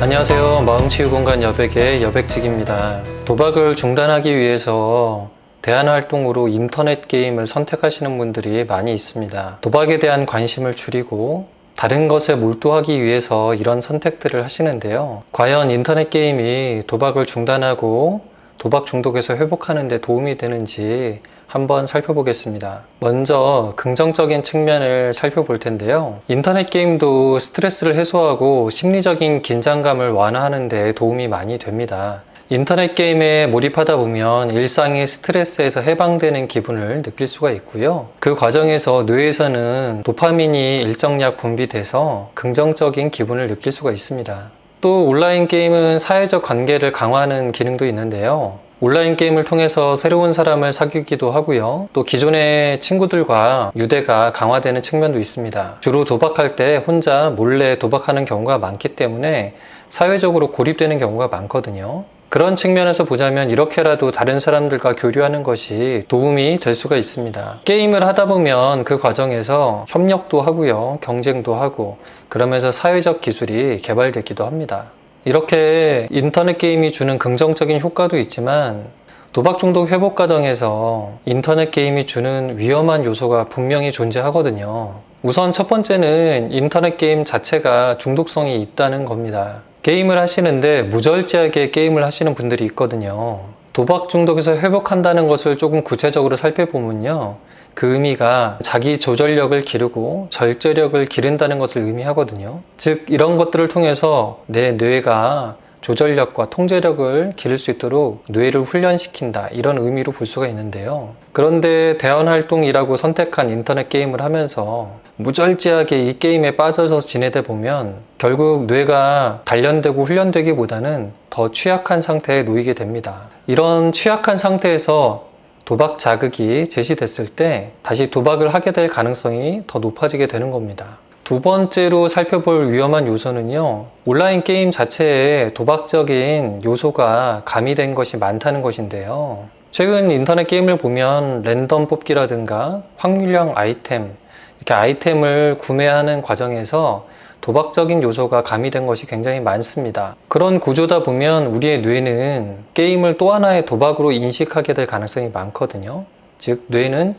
안녕하세요. 마음치유공간 여백의 여백직입니다. 도박을 중단하기 위해서 대안활동으로 인터넷 게임을 선택하시는 분들이 많이 있습니다. 도박에 대한 관심을 줄이고 다른 것에 몰두하기 위해서 이런 선택들을 하시는데요. 과연 인터넷 게임이 도박을 중단하고 도박 중독에서 회복하는 데 도움이 되는지 한번 살펴보겠습니다. 먼저 긍정적인 측면을 살펴볼 텐데요. 인터넷 게임도 스트레스를 해소하고 심리적인 긴장감을 완화하는 데 도움이 많이 됩니다. 인터넷 게임에 몰입하다 보면 일상의 스트레스에서 해방되는 기분을 느낄 수가 있고요. 그 과정에서 뇌에서는 도파민이 일정량 분비돼서 긍정적인 기분을 느낄 수가 있습니다. 또 온라인 게임은 사회적 관계를 강화하는 기능도 있는데요. 온라인 게임을 통해서 새로운 사람을 사귀기도 하고요. 또 기존의 친구들과 유대가 강화되는 측면도 있습니다. 주로 도박할 때 혼자 몰래 도박하는 경우가 많기 때문에 사회적으로 고립되는 경우가 많거든요. 그런 측면에서 보자면 이렇게라도 다른 사람들과 교류하는 것이 도움이 될 수가 있습니다. 게임을 하다 보면 그 과정에서 협력도 하고요. 경쟁도 하고 그러면서 사회적 기술이 개발되기도 합니다. 이렇게 인터넷 게임이 주는 긍정적인 효과도 있지만 도박 중독 회복 과정에서 인터넷 게임이 주는 위험한 요소가 분명히 존재하거든요. 우선 첫 번째는 인터넷 게임 자체가 중독성이 있다는 겁니다. 게임을 하시는데 무절제하게 게임을 하시는 분들이 있거든요. 도박 중독에서 회복한다는 것을 조금 구체적으로 살펴보면요. 그 의미가 자기 조절력을 기르고 절제력을 기른다는 것을 의미하거든요. 즉, 이런 것들을 통해서 내 뇌가 조절력과 통제력을 기를 수 있도록 뇌를 훈련시킨다. 이런 의미로 볼 수가 있는데요. 그런데 대안활동이라고 선택한 인터넷 게임을 하면서 무절제하게 이 게임에 빠져서 지내다 보면 결국 뇌가 단련되고 훈련되기보다는 더 취약한 상태에 놓이게 됩니다. 이런 취약한 상태에서 도박 자극이 제시됐을 때 다시 도박을 하게 될 가능성이 더 높아지게 되는 겁니다. 두 번째로 살펴볼 위험한 요소는요, 온라인 게임 자체에 도박적인 요소가 가미된 것이 많다는 것인데요. 최근 인터넷 게임을 보면 랜덤 뽑기라든가 확률형 아이템, 이렇게 아이템을 구매하는 과정에서 도박적인 요소가 가미된 것이 굉장히 많습니다. 그런 구조다 보면 우리의 뇌는 게임을 또 하나의 도박으로 인식하게 될 가능성이 많거든요. 즉, 뇌는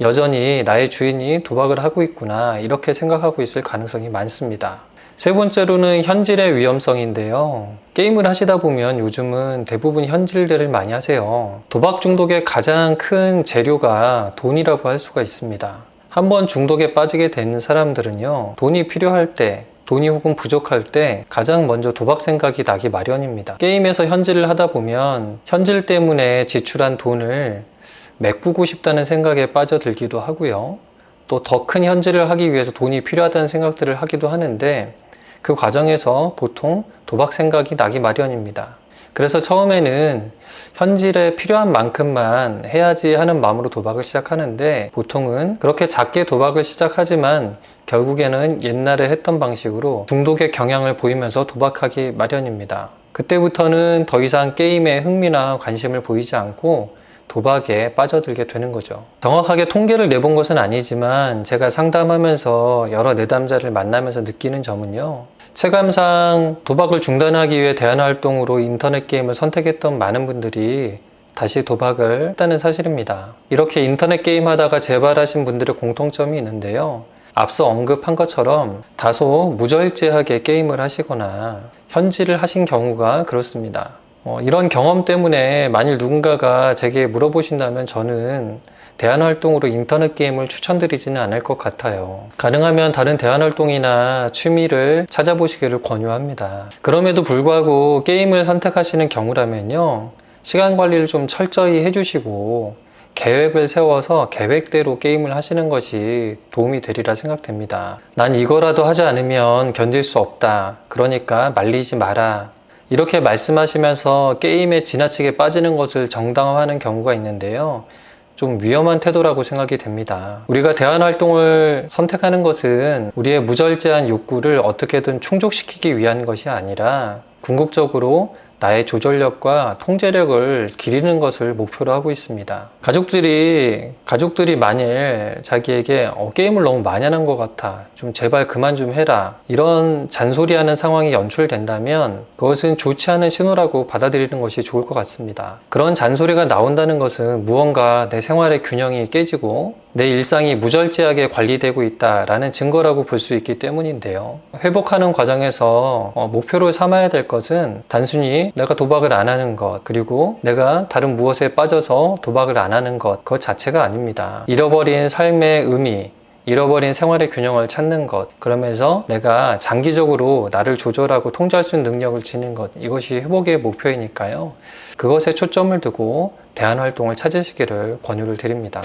여전히 나의 주인이 도박을 하고 있구나, 이렇게 생각하고 있을 가능성이 많습니다. 세 번째로는 현질의 위험성인데요. 게임을 하시다 보면 요즘은 대부분 현질들을 많이 하세요. 도박 중독의 가장 큰 재료가 돈이라고 할 수가 있습니다. 한번 중독에 빠지게 된 사람들은요, 돈이 필요할 때, 돈이 혹은 부족할 때 가장 먼저 도박 생각이 나기 마련입니다. 게임에서 현질을 하다 보면 현질 때문에 지출한 돈을 메꾸고 싶다는 생각에 빠져들기도 하고요. 또 더 큰 현질을 하기 위해서 돈이 필요하다는 생각들을 하기도 하는데 그 과정에서 보통 도박 생각이 나기 마련입니다. 그래서 처음에는 현질에 필요한 만큼만 해야지 하는 마음으로 도박을 시작하는데 보통은 그렇게 작게 도박을 시작하지만 결국에는 옛날에 했던 방식으로 중독의 경향을 보이면서 도박하기 마련입니다. 그때부터는 더 이상 게임에 흥미나 관심을 보이지 않고 도박에 빠져들게 되는 거죠. 정확하게 통계를 내본 것은 아니지만 제가 상담하면서 여러 내담자를 만나면서 느끼는 점은요. 체감상 도박을 중단하기 위해 대안활동으로 인터넷 게임을 선택했던 많은 분들이 다시 도박을 했다는 사실입니다. 이렇게 인터넷 게임 하다가 재발하신 분들의 공통점이 있는데요. 앞서 언급한 것처럼 다소 무절제하게 게임을 하시거나 현질을 하신 경우가 그렇습니다. 어, 이런 경험 때문에 만일 누군가가 제게 물어보신다면 저는 대안 활동으로 인터넷 게임을 추천드리지는 않을 것 같아요. 가능하면 다른 대안 활동이나 취미를 찾아보시기를 권유합니다. 그럼에도 불구하고 게임을 선택하시는 경우라면요. 시간 관리를 좀 철저히 해주시고 계획을 세워서 계획대로 게임을 하시는 것이 도움이 되리라 생각됩니다. 난 이거라도 하지 않으면 견딜 수 없다. 그러니까 말리지 마라. 이렇게 말씀하시면서 게임에 지나치게 빠지는 것을 정당화하는 경우가 있는데요. 좀 위험한 태도라고 생각이 됩니다. 우리가 대안 활동을 선택하는 것은 우리의 무절제한 욕구를 어떻게든 충족시키기 위한 것이 아니라 궁극적으로 나의 조절력과 통제력을 기르는 것을 목표로 하고 있습니다. 가족들이 가족들이 만일 자기에게 어, 게임을 너무 많이 하는 것 같아 좀 제발 그만 좀 해라 이런 잔소리 하는 상황이 연출된다면 그것은 좋지 않은 신호라고 받아들이는 것이 좋을 것 같습니다. 그런 잔소리가 나온다는 것은 무언가 내 생활의 균형이 깨지고 내 일상이 무절제하게 관리되고 있다라는 증거라고 볼 수 있기 때문인데요. 회복하는 과정에서 어, 목표로 삼아야 될 것은 단순히 내가 도박을 안 하는 것, 그리고 내가 다른 무엇에 빠져서 도박을 안 하는 것, 그것 자체가 아닙니다. 잃어버린 삶의 의미, 잃어버린 생활의 균형을 찾는 것, 그러면서 내가 장기적으로 나를 조절하고 통제할 수 있는 능력을 지닌 것, 이것이 회복의 목표이니까요. 그것에 초점을 두고 대안 활동을 찾으시기를 권유를 드립니다.